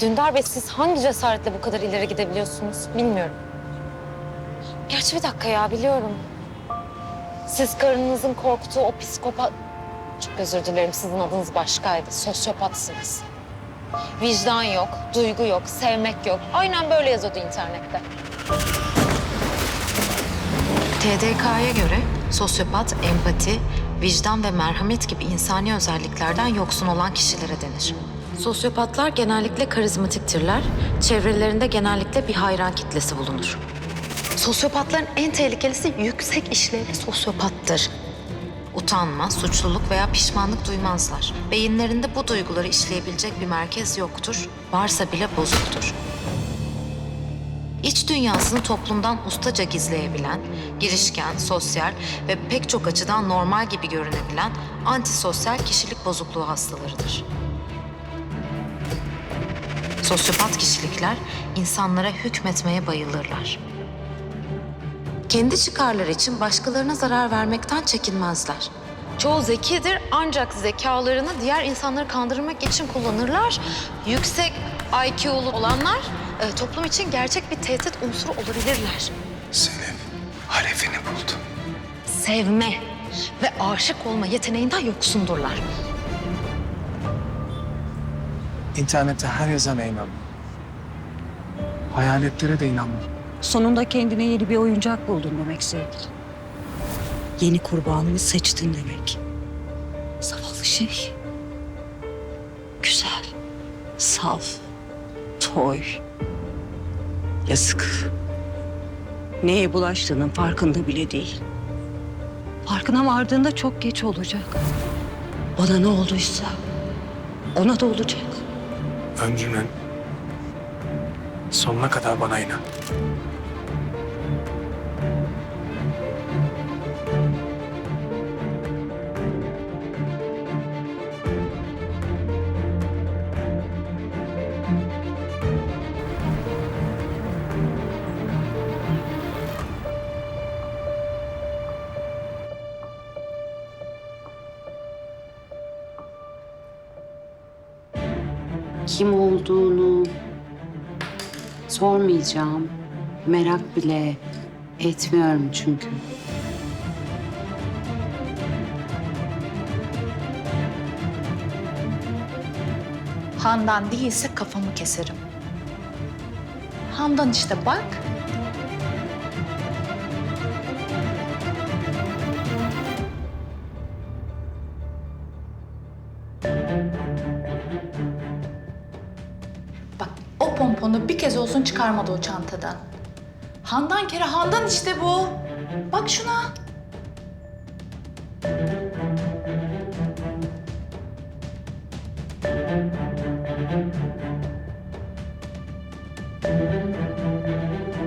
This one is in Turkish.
Dündar Bey siz hangi cesaretle bu kadar ileri gidebiliyorsunuz bilmiyorum. Gerçi bir dakika ya biliyorum. Siz karınızın korktuğu o psikopat... Çok özür dilerim sizin adınız başkaydı. Sosyopatsınız. Vicdan yok, duygu yok, sevmek yok. Aynen böyle yazıyordu internette. TDK'ya göre sosyopat, empati, vicdan ve merhamet gibi insani özelliklerden yoksun olan kişilere denir. Sosyopatlar genellikle karizmatiktirler. Çevrelerinde genellikle bir hayran kitlesi bulunur. Sosyopatların en tehlikelisi yüksek işlevli sosyopattır. Utanma, suçluluk veya pişmanlık duymazlar. Beyinlerinde bu duyguları işleyebilecek bir merkez yoktur. Varsa bile bozuktur. İç dünyasını toplumdan ustaca gizleyebilen, girişken, sosyal ve pek çok açıdan normal gibi görünebilen antisosyal kişilik bozukluğu hastalarıdır. Sosyopat kişilikler insanlara hükmetmeye bayılırlar. Kendi çıkarları için başkalarına zarar vermekten çekinmezler. Çoğu zekidir ancak zekalarını diğer insanları kandırmak için kullanırlar. Yüksek IQ'lu olanlar e, toplum için gerçek bir tehdit unsuru olabilirler. Selim Halef'ini buldu. Sevme ve aşık olma yeteneğinden yoksundurlar. İnternette her yazana inanma. Hayaletlere de inanma. Sonunda kendine yeni bir oyuncak buldun demek sevgilim. Yeni kurbanını seçtin demek. Zavallı şey. Güzel, saf, toy. Yazık. Neye bulaştığının farkında bile değil. Farkına vardığında çok geç olacak. Ona ne olduysa ona da olacak. Ömrünün sonuna kadar bana inan. Kim olduğunu sormayacağım. Merak bile etmiyorum çünkü. Handan değilse kafamı keserim. Handan işte bak. Pomponu bir kez olsun çıkarmadı o çantadan. Handan kere Handan işte bu. Bak şuna.